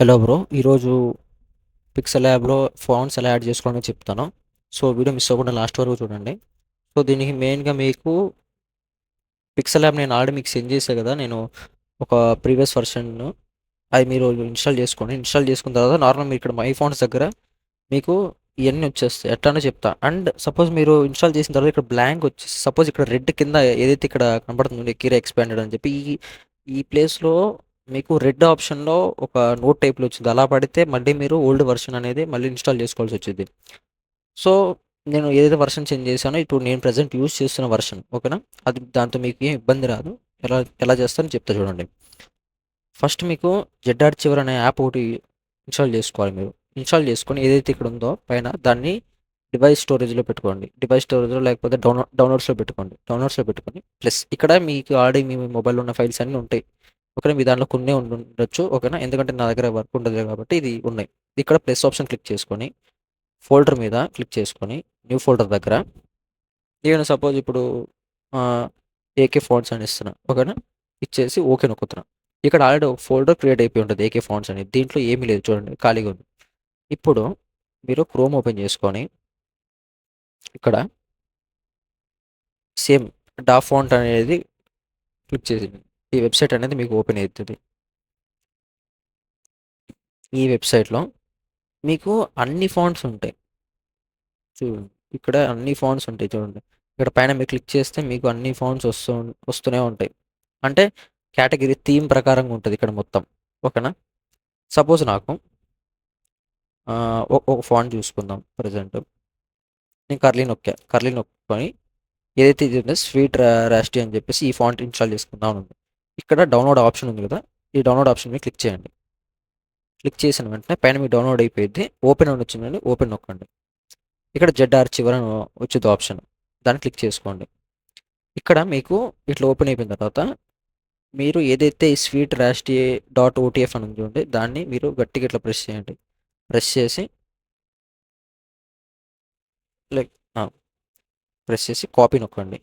Hello bro ఈరోజు pixel యాప్లో fonts ఎలా యాడ్ చేసుకోవాలని చెప్తాను. సో వీడియో మిస్ అవ్వకుండా లాస్ట్ వరకు చూడండి. సో దీనికి మెయిన్గా మీకు పిక్సెల్ యాప్ నేను ఆల్రెడీ మీకు సెండ్ చేశాను కదా నేను ఒక ప్రీవియస్ వర్షన్ అది మీరు ఇన్స్టాల్ చేసుకోండి. ఇన్స్టాల్ చేసుకున్న తర్వాత నార్మల్ మీరు ఇక్కడ మై దగ్గర మీకు ఇవన్నీ వచ్చేస్తాయి. ఎట్లానో చెప్తా. అండ్ సపోజ్ మీరు ఇన్స్టాల్ చేసిన తర్వాత ఇక్కడ బ్లాంక్ వచ్చేసి సపోజ్ ఇక్కడ రెడ్ కింద ఏదైతే ఇక్కడ కనబడుతుందో కిరా ఎక్స్పాండెడ్ అని చెప్పి ఈ ఈ ప్లేస్లో మీకు రెడ్ ఆప్షన్లో ఒక నోట్ టైప్లో వచ్చింది. అలా పడితే మళ్ళీ మీరు ఓల్డ్ వర్షన్ అనేది మళ్ళీ ఇన్స్టాల్ చేసుకోవాల్సి వచ్చింది. సో నేను ఏదైతే వర్షన్ చేంజ్ చేశానో ఇప్పుడు నేను ప్రజెంట్ యూస్ చేస్తున్న వర్షన్ ఓకేనా అది దాంతో మీకు ఏం ఇబ్బంది రాదు. ఎలా ఎలా చేస్తానో చెప్తా చూడండి. ఫస్ట్ మీకు జెడ్ఆర్ చివర్ అనే యాప్ ఒకటి ఇన్స్టాల్ చేసుకోవాలి మీరు. ఇన్స్టాల్ చేసుకొని ఏదైతే ఇక్కడ ఉందో పైన దాన్ని డివైస్ స్టోరేజ్లో పెట్టుకోండి. డివైస్ స్టోరేజ్లో లేకపోతే డౌన్లోడ్ డౌన్లోడ్స్లో పెట్టుకోండి. డౌన్లోడ్స్లో పెట్టుకొని ప్లస్ ఇక్కడ మీకు ఆల్రెడీ మీ మొబైల్లో ఉన్న ఫైల్స్ అన్నీ ఉంటాయి. ఓకేనా మీ దాంట్లో కొన్ని ఉండొచ్చు ఓకేనా? ఎందుకంటే నా దగ్గర వర్క్ ఉండదు కాబట్టి ఇది ఉన్నాయి. ఇక్కడ ప్లస్ ఆప్షన్ క్లిక్ చేసుకొని ఫోల్డర్ మీద క్లిక్ చేసుకొని న్యూ ఫోల్డర్ దగ్గర నేను సపోజ్ ఇప్పుడు ఏకే ఫాంట్స్ అని ఇస్తున్నా ఓకేనా? ఇచ్చేసి ఓకే నొక్కుతున్నా. ఇక్కడ ఆల్రెడీ ఒక ఫోల్డర్ క్రియేట్ అయిపోయి ఉంటుంది ఏకే ఫాంట్స్ అని దీంట్లో ఏమీ లేదు చూడండి ఖాళీగా ఉంది. ఇప్పుడు మీరు క్రోమ్ ఓపెన్ చేసుకొని ఇక్కడ సేమ్ డా ఫాంట్ అనేది క్లిక్ చేసింది ఈ వెబ్సైట్ అనేది మీకు ఓపెన్ అవుతుంది ఈ వెబ్సైట్లో మీకు అన్ని ఫాంట్స్ ఉంటాయి. చూడండి ఇక్కడ అన్ని ఫాంట్స్ ఉంటాయి చూడండి. ఇక్కడ పైన మీరు క్లిక్ చేస్తే మీకు అన్ని ఫాంట్స్ వస్తూ వస్తూనే ఉంటాయి. అంటే కేటగిరీ థీమ్ ప్రకారంగా ఉంటుంది ఇక్కడ మొత్తం. ఓకేనా? సపోజ్ నాకు ఒక ఫాంట్ చూసుకుందాం ప్రజెంట్. నేను కర్లీ నొక్కా కర్లీ నొక్కుని ఏదైతే ఇది ఉందో స్వీట్ రాస్టీ అని చెప్పేసి ఈ ఫాంట్ ఇన్స్టాల్ చేసుకుందాం ఉంది ఇక్కడ డౌన్లోడ్ ఆప్షన్ ఉంది కదా ఈ డౌన్లోడ్ ఆప్షన్ మీద క్లిక్ చేయండి. క్లిక్ చేసిన వెంటనే పైన మీకు డౌన్లోడ్ అయిపోయింది ఓపెన్ అని వచ్చిందండి ఓపెన్ నొక్కండి. ఇక్కడ జెడ్ఆర్ చివర వచ్చింది ఆప్షన్ దాన్ని క్లిక్ చేసుకోండి. ఇక్కడ మీకు ఇట్లా ఓపెన్ అయిపోయిన తర్వాత మీరు ఏదైతే ఈ స్వీట్ రాస్టీ డాట్ ఓటీఎఫ్ అని ఉంది దాన్ని మీరు గట్టిగా ఇట్లా ప్రెస్ చేయండి. ప్రెస్ చేసి లైక్ ప్రెస్ చేసి కాపీ నొక్కండి.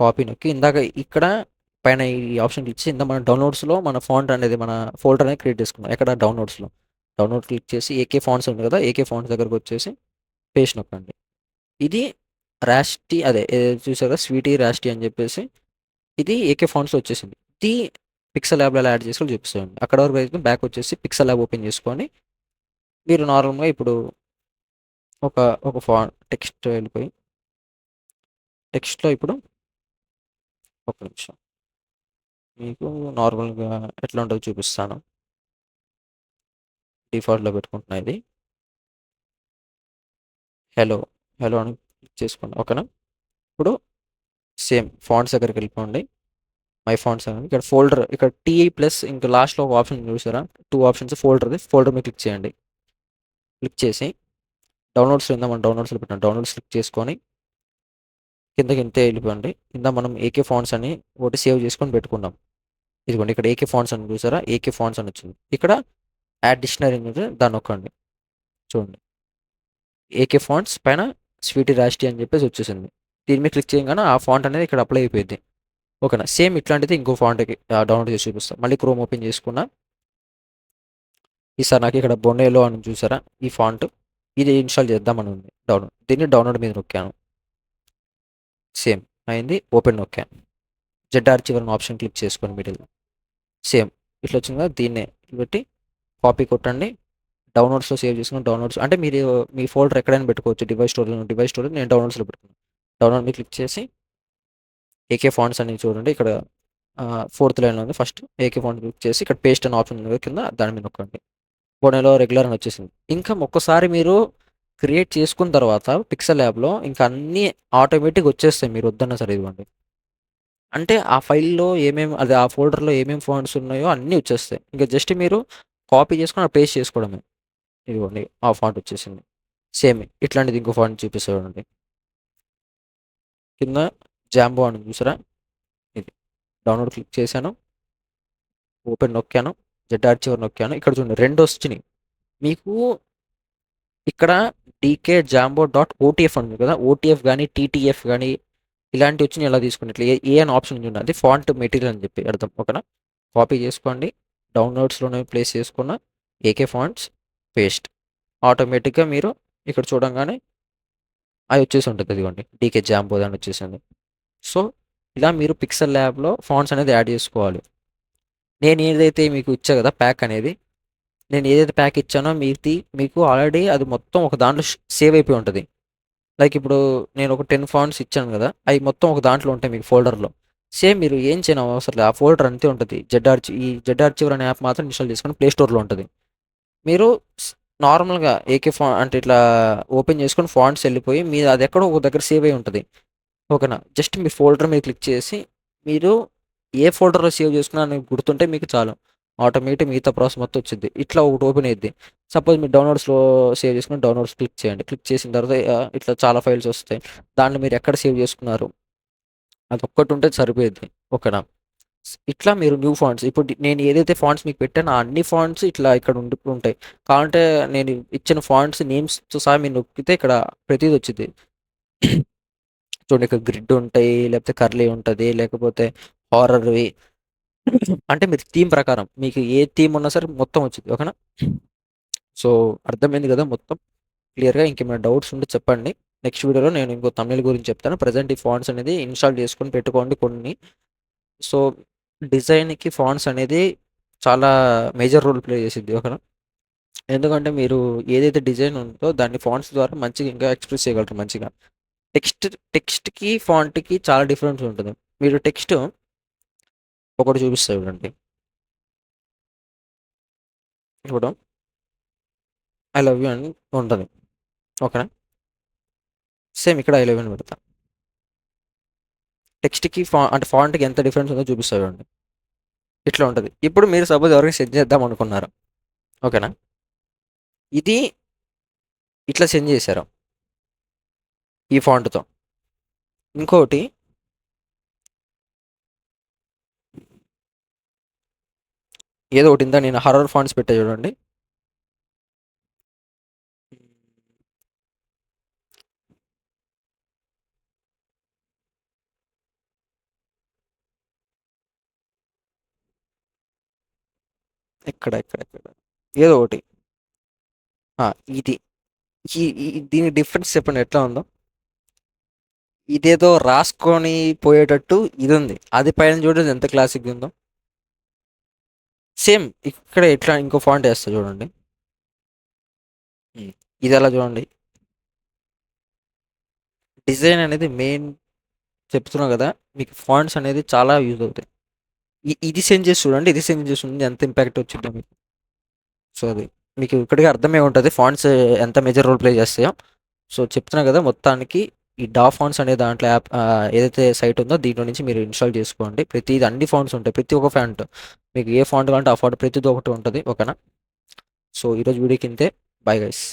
కాపీ నొక్కి ఇందాక ఇక్కడ పైన ఈ ఆప్షన్ క్లిక్ చేసి మన డౌన్లోడ్స్లో మన ఫాంట్ అనేది మన ఫోల్డర్ అనేది క్రియేట్ చేసుకున్నాం. ఎక్కడ? డౌన్లోడ్స్లో. డౌన్లోడ్ క్లిక్ చేసి ఏకే ఫాంట్స్ ఉంది కదా ఏకే ఫాంట్స్ దగ్గరకు వచ్చేసి పేస్ట్ నొక్కండి. ఇది ర్యాష్టీ అదే చూసారా? స్వీటీ ర్యాష్టీ అని చెప్పేసి ఇది ఏకే ఫాంట్స్ వచ్చేసింది. ఇది పిక్సెల్ ల్యాబ్లో యాడ్ చేసుకొని చూపిస్తుంది అక్కడ వరకు అయితే బ్యాక్ వచ్చేసి పిక్సల్ ల్యాబ్ ఓపెన్ చేసుకొని మీరు నార్మల్గా ఇప్పుడు ఒక ఒక ఫా టెక్స్ట్ వెళ్ళిపోయి టెక్స్ట్లో ఇప్పుడు ఒక నిమిషం. మీకు నార్మల్గా ఎట్లా ఉంటుందో చూపిస్తాను. డిఫాల్ట్లో పెట్టుకుంటున్నా ఇది. హలో హలో అని క్లిక్ చేసుకోండి. ఓకేనా? ఇప్పుడు సేమ్ ఫాంట్స్ దగ్గరికి వెళ్ళిపోండి. మై ఫాంట్స్ అని ఇక్కడ ఫోల్డర్ ఇక్కడ టీఐ ప్లస్ ఇంకా లాస్ట్లో ఒక ఆప్షన్ చూసారా? టూ ఆప్షన్స్ ఫోల్డర్ది ఫోల్డర్ మీద క్లిక్ చేయండి. క్లిక్ చేసి డౌన్లోడ్స్ ఉందా మనం డౌన్లోడ్స్లో పెట్టాం డౌన్లోడ్స్ క్లిక్ చేసుకొని కిందకి ఇంతే వెళ్ళిపోండి. కింద మనం ఏకే ఫాంట్స్ అని ఒకటి సేవ్ చేసుకొని పెట్టుకున్నాం. ఇదిగోండి ఇక్కడ ఏకే ఫాంట్స్ అని చూసారా? ఏకే ఫాంట్స్ అని వచ్చింది. ఇక్కడ యాడ్ డిక్షనరీ ఉంది దాన్ని ఒక్కండి చూడండి. ఏకే ఫాంట్స్ పైన స్వీటీ రాష్ట్రీ అని చెప్పేసి వచ్చేసింది. దీని మీద క్లిక్ చేయగానే ఆ ఫాంట్ అనేది ఇక్కడ అప్లై అయిపోయింది. ఓకేనా? సేమ్ ఇట్లాంటిది ఇంకో ఫాంట్కి డౌన్లోడ్ చేసి చూపిస్తాం. మళ్ళీ క్రోమ్ ఓపెన్ చేసుకున్నా. ఈసారి నాకు ఇక్కడ బొండేలో అని చూసారా? ఈ ఫాంట్ ఇది ఇన్స్టాల్ చేద్దామని ఉంది. డౌన్లోడ్ దీన్ని డౌన్లోడ్ మీద నొక్కాను. సేమ్ అయింది. ఓపెన్ నొక్కాను. జెడ్ఆర్ చివరిన ఆప్షన్ క్లిక్ చేసుకోండి మిడిల్ సేమ్ ఇట్లా వచ్చింది కదా దీన్నే పెట్టి కాపీ కొట్టండి. డౌన్లోడ్స్లో సేవ్ చేసుకుని డౌన్లోడ్స్ అంటే మీరు మీ ఫోల్డర్ ఎక్కడైనా పెట్టుకోవచ్చు. డివైస్ స్టోర్లో డివైస్ స్టోర్లో నేను డౌన్లోడ్స్లో పెట్టుకున్నాను డౌన్లోడ్ మీద క్లిక్ చేసి ఏకే ఫాంట్స్ అని చూడండి. ఇక్కడ ఫోర్త్ లైన్లో ఉంది ఫస్ట్ ఏకే ఫాంట్ క్లిక్ చేసి ఇక్కడ పేస్ట్ అనే ఆప్షన్ ఉంది కింద దాని మీద నొక్కండి. బోనెలో రెగ్యులర్ అని వచ్చేసింది. ఇంకా ఒక్కసారి మీరు క్రియేట్ చేసుకున్న తర్వాత పిక్సెల్ యాప్లో ఇంకా అన్నీ ఆటోమేటిక్ వచ్చేస్తాయి. మీరు వద్దన్నా సరే ఇదిగోండి అంటే ఆ ఫైల్లో ఏమేమి అదే ఆ ఫోల్డర్లో ఏమేమి ఫాంట్స్ ఉన్నాయో అన్నీ వచ్చేస్తాయి. ఇంకా జస్ట్ మీరు కాపీ చేసుకొని పేస్ట్ చేసుకోవడమే. ఇదిగోండి ఆ ఫాంట్ వచ్చేసింది. సేమ్ ఇట్లాంటిది ఇంకో ఫాంట్ చూపిస్తాడండి. కింద జాంబో అని చూసారా? ఇది. డౌన్లోడ్ క్లిక్ చేశాను. ఓపెన్ నొక్కాను. జెడ్ఆర్చివర్ నొక్కాను. ఇక్కడ చూడండి రెండు వచ్చినాయి మీకు ఇక్కడ డీకే జాంబో డాట్ ఓటీఎఫ్ అంటుంది కదా? ఓటీఎఫ్ కానీ టీటీఎఫ్ కానీ ఇలాంటి వచ్చి ఎలా తీసుకున్నట్లు? ఏ ఏ అని ఆప్షన్ ఉంది అది ఫాంట్ మెటీరియల్ అని చెప్పి అర్థం. ఓకేనా? కాపీ చేసుకోండి. డౌన్లోడ్స్లోనే ప్లేస్ చేసుకున్న ఏకే ఫాంట్స్ పేస్ట్. ఆటోమేటిక్గా మీరు ఇక్కడ చూడంగానే అది వచ్చేసి ఉంటుంది ఇదిగోండి. డీకే జాంబో అని వచ్చేసింది. సో ఇలా మీరు పిక్సెల్ ల్యాబ్లో ఫాంట్స్ అనేది యాడ్ చేసుకోవాలి. నేను ఏదైతే మీకు ఇచ్చా కదా ప్యాక్ అనేది నేను ఏదైతే ప్యాక్ ఇచ్చానో మీది మీకు ఆల్రెడీ అది మొత్తం ఒక దాంట్లో సేవ్ అయిపోయి ఉంటుంది. లైక్ ఇప్పుడు నేను ఒక టెన్ ఫాంట్స్ ఇచ్చాను కదా అవి మొత్తం ఒక దాంట్లో ఉంటాయి మీకు ఫోల్డర్లో. సేమ్ మీరు ఏం చేయని అవసరం లేదు ఆ ఫోల్డర్ అంతే ఉంటుంది. జెడ్ఆర్చి ఈ జెడ్ఆర్చివర్ అనే యాప్ మాత్రం ఇన్స్టాల్ చేసుకుని ప్లే స్టోర్లో ఉంటుంది. మీరు నార్మల్గా ఏకే ఫా అంటే ఇట్లా ఓపెన్ చేసుకొని ఫాంట్స్ వెళ్ళిపోయి మీరు అది ఎక్కడో ఒక దగ్గర సేవ్ అయి ఉంటుంది. ఓకేనా? జస్ట్ మీ ఫోల్డర్ మీద క్లిక్ చేసి మీరు ఏ ఫోల్డర్లో సేవ్ చేసుకున్నా అని గుర్తుంటే మీకు చాలు. ఆటోమేటిక్ మిగతా ప్రాసెస్ మొత్తం వచ్చింది ఇట్లా ఒకటి ఓపెన్ అయ్యింది సపోజ్ మీరు డౌన్లోడ్స్లో సేవ్ చేసుకుని డౌన్లోడ్స్ క్లిక్ చేయండి. క్లిక్ చేసిన తర్వాత ఇట్లా చాలా ఫైల్స్ వస్తాయి. దాంట్లో మీరు ఎక్కడ సేవ్ చేసుకున్నారు? అది ఒక్కటి ఉంటే సరిపోయేది ఓకేనా? ఇట్లా మీరు న్యూ ఫాంట్స్ ఇప్పుడు నేను ఏదైతే ఫాంట్స్ మీకు పెట్టానో అన్ని ఫాంట్స్ ఇట్లా ఇక్కడ ఉండి ఉంటాయి. కావాలంటే నేను ఇచ్చిన ఫాంట్స్ నేమ్స్తో సహా మీరు నొక్కితే ఇక్కడ ప్రతిదీ వచ్చింది చూడండి ఇక్కడ గ్రిడ్ ఉంటాయి లేకపోతే కర్లీ ఉంటుంది లేకపోతే హారర్వి అంటే మీరు థీమ్ ప్రకారం మీకు ఏ థీమ్ ఉన్నా సరే మొత్తం వచ్చింది ఓకేనా? సో అర్థమైంది కదా మొత్తం. క్లియర్గా ఇంకేమైనా డౌట్స్ ఉంటే చెప్పండి. నెక్స్ట్ వీడియోలో నేను ఇంకో తమిళ గురించి చెప్తాను. ప్రజెంట్ ఈ ఫాంట్స్ అనేది ఇన్స్టాల్ చేసుకొని పెట్టుకోండి కొన్ని. సో డిజైన్కి ఫాంట్స్ అనేది చాలా మేజర్ రోల్ ప్లే చేసింది ఓకేనా? ఎందుకంటే మీరు ఏదైతే డిజైన్ ఉందో దాన్ని ఫాంట్స్ ద్వారా మంచిగా ఇంకా ఎక్స్ప్రెస్ చేయగలరు మంచిగా. టెక్స్ట్ టెక్స్ట్కి ఫాంట్కి చాలా డిఫరెన్స్ ఉంటుంది. మీరు టెక్స్ట్ ఒకటి చూపిస్తా చూడండి. ఇప్పుడు ఐ లవ్ యూ అని ఉంటుంది. ఓకేనా? సేమ్ ఇక్కడ ఐ లవ్ యూ అని పెడతా. టెక్స్ట్కి ఫా అంటే ఫాంట్కి ఎంత డిఫరెన్స్ ఉందో చూపిస్తా చూడండి. ఇట్లా ఉంటుంది. ఇప్పుడు మీరు సపోజ్ ఎవరికి సెండ్ చేద్దాం అనుకున్నారు. ఓకేనా? ఇది ఇట్లా సెండ్ చేశారు. ఈ ఫాంట్తో. ఇంకోటి ఏదో ఒకటి ఇందా నేను హర్రర్ ఫాంట్స్ పెట్టా చూడండి. ఎక్కడ ఎక్కడ ఎక్కడ? ఏదో ఒకటి. ఇది. ఈ- ఈ- దీని డిఫరెన్స్ చెప్పండి ఎట్లా ఉందో. ఇదేదో రాసుకొని పోయేటట్టు ఇది ఉంది అది పైన చూడండి ఎంత క్లాసిక్ ఉందో. సేమ్ ఇక్కడ ఇట్లా ఇంకో ఫాంట్ వేస్తా చూడండి. ఇది ఎలా చూడండి. డిజైన్ అనేది మెయిన్ చెప్తున్నా కదా మీకు ఫాంట్స్ అనేది చాలా యూజ్ అవుతాయి. ఇది సెండ్ చేసి చూడండి ఇది సెండ్ చేసి చూడండి ఎంత ఇంపాక్ట్ వచ్చిందో మీకు. సో అది మీకు ఇక్కడికి అర్థమే ఉంటుంది ఫాంట్స్ ఎంత మేజర్ రోల్ ప్లే చేస్తాయో. సో చెప్తున్నా కదా మొత్తానికి ఈ డా ఫాంట్స్ అనే దాంట్లో యాప్ ఏదైతే సైట్ ఉందో దీంట్లో నుంచి మీరు ఇన్స్టాల్ చేసుకోండి. ప్రతి అన్ని ఫాంట్స్ ఉంటాయి. ప్రతి ఒక్క ఫాంట్ మీకు ఏ ఫాంట్ కావాలంటే ఆ ఫాంట్ ప్రతిది ఒకటి ఉంటుంది. ఓకేనా? సో ఈరోజు వీడియోకి ఇంతే. Bye guys.